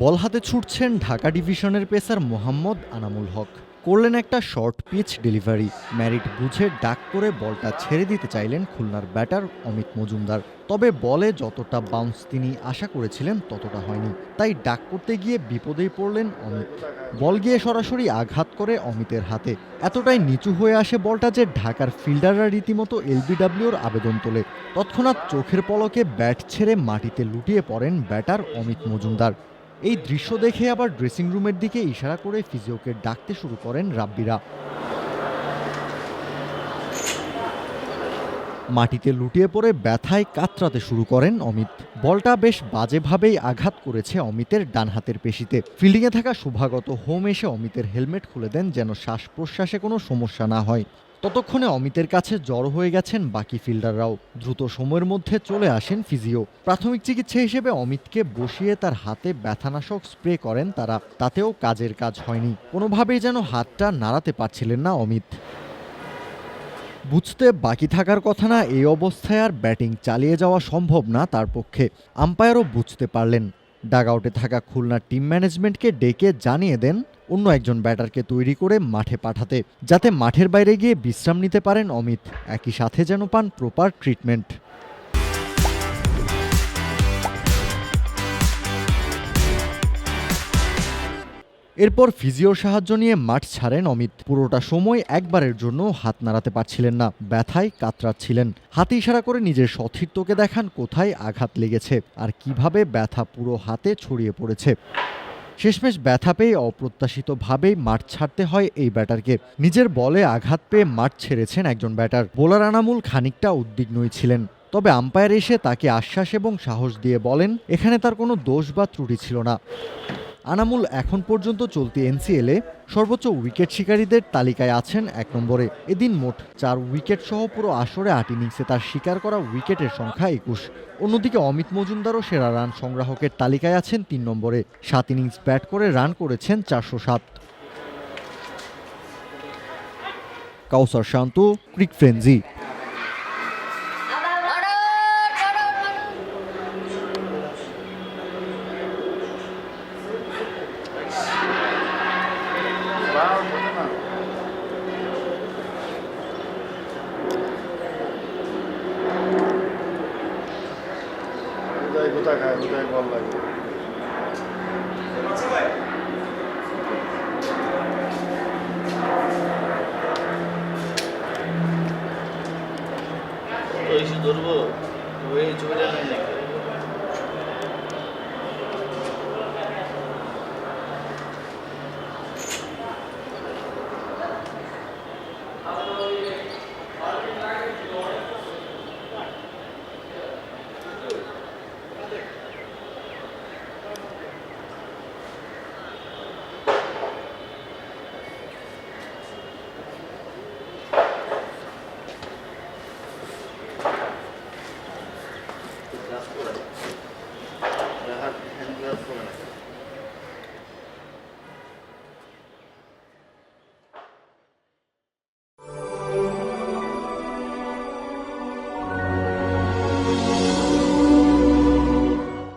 বল হাতে ছুটছেন ঢাকা ডিভিশনের পেসার মোহাম্মদ আনামুল হক। করলেন একটা শর্ট পিচ ডেলিভারি। ম্যারিট বুঝে ডাক করে বলটা ছেড়ে দিতে চাইলেন খুলনার ব্যাটার অমিত মজুমদার। তবে বলে যতটা বাউন্স তিনি আশা করেছিলেন ততটা হয়নি। তাই ডাক করতে গিয়ে বিপদেই পড়লেন অমিত। বল গিয়ে সরাসরি আঘাত করে অমিতের হাতে। এতটাই নিচু হয়ে আসে বলটা যে ঢাকার ফিল্ডাররা রীতিমতো এলবিডাব্লিউর আবেদন তোলে। তৎক্ষণাৎ চোখের পলকে ব্যাট ছেড়ে মাটিতে লুটিয়ে পড়েন ব্যাটার অমিত মজুমদার। এই দৃশ্য দেখে আবার ড্রেসিং রুমের দিকে ইশারা করে ফিজিওকে ডাকতে শুরু করেন রাব্বিরা। মাটিতে লুটিয়ে পড়ে ব্যথায় কাতরাতে শুরু করেন অমিত। বলটা বেশ বাজেভাবেই আঘাত করেছে অমিতের ডান হাতের পেশিতে। ফিল্ডিংয়ে থাকা শুভাগত হোম এসে অমিতের হেলমেট খুলে দেন যেন শ্বাস প্রশ্বাসে কোনো সমস্যা না হয়। ততক্ষণে অমিতের কাছে জড়ো হয়ে গেছেন বাকি ফিল্ডাররাও। দ্রুত সময়ের মধ্যে চলে আসেন ফিজিও। প্রাথমিক চিকিৎসা হিসেবে অমিতকে বসিয়ে তার হাতে ব্যথানাশক স্প্রে করেন তারা। তাতেও কাজের কাজ হয়নি। কোনোভাবেই যেন হাতটা নাড়াতে পারছিলেন না অমিত। বুঝতে বাকি থাকার কথা না, এই অবস্থায় আর ব্যাটিং চালিয়ে যাওয়া সম্ভব না তার পক্ষে। আম্পায়ারও বুঝতে পারলেন। ডাগআউটে থাকা খুলনা টিম ম্যানেজমেন্টকে ডেকে জানিয়ে দেন অন্য একজন ব্যাটারকে তৈরি করে মাঠে পাঠাতে, যাতে মাঠের বাইরে গিয়ে বিশ্রাম নিতে পারেন অমিত। একই সাথে যেন পান প্রপার ট্রিটমেন্ট। এরপর ফিজিওর সাহায্য নিয়ে মাঠ ছাড়েন অমিত। পুরোটা সময় একবারের জন্য হাত নাড়াতে পারছিলেন না, ব্যথায় কাতরাচ্ছিলেন। হাতে ইশারা করে নিজের সতীর্থকে দেখান কোথায় আঘাত লেগেছে আর কীভাবে ব্যথা পুরো হাতে ছড়িয়ে পড়েছে। শেষমেশ ব্যথা পেয়ে অপ্রত্যাশিতভাবেই মাঠ ছাড়তে হয় এই ব্যাটারকে। নিজের বলে আঘাত পেয়ে মাঠ ছেড়েছেন একজন ব্যাটার। বোলার আনামুল খানিকটা উদ্বিগ্নই ছিলেন। তবে আম্পায়ার এসে তাকে আশ্বাস এবং সাহস দিয়ে বলেন, এখানে তার কোনো দোষ বা ত্রুটি ছিল না। আনামুল এখন পর্যন্ত চলতি এনসিএলে সর্বোচ্চ উইকেট শিকারীদের তালিকায় আছেন এক নম্বরে। এদিন মোট চার উইকেট সহ পুরো আসরে আট ইনিংসে তার শিকার করা উইকেটের সংখ্যা একুশ। অন্যদিকে অমিত মজুমদারও সেরা রান সংগ্রাহকের তালিকায় আছেন তিন নম্বরে। সাত ইনিংস ব্যাট করে রান করেছেন চারশো সাত। কাউসার শান্ত, ক্রিক ফ্রেঞ্জি কোথায় খায় কোথায় কল লাগে? ধরবো ওই ছবিটা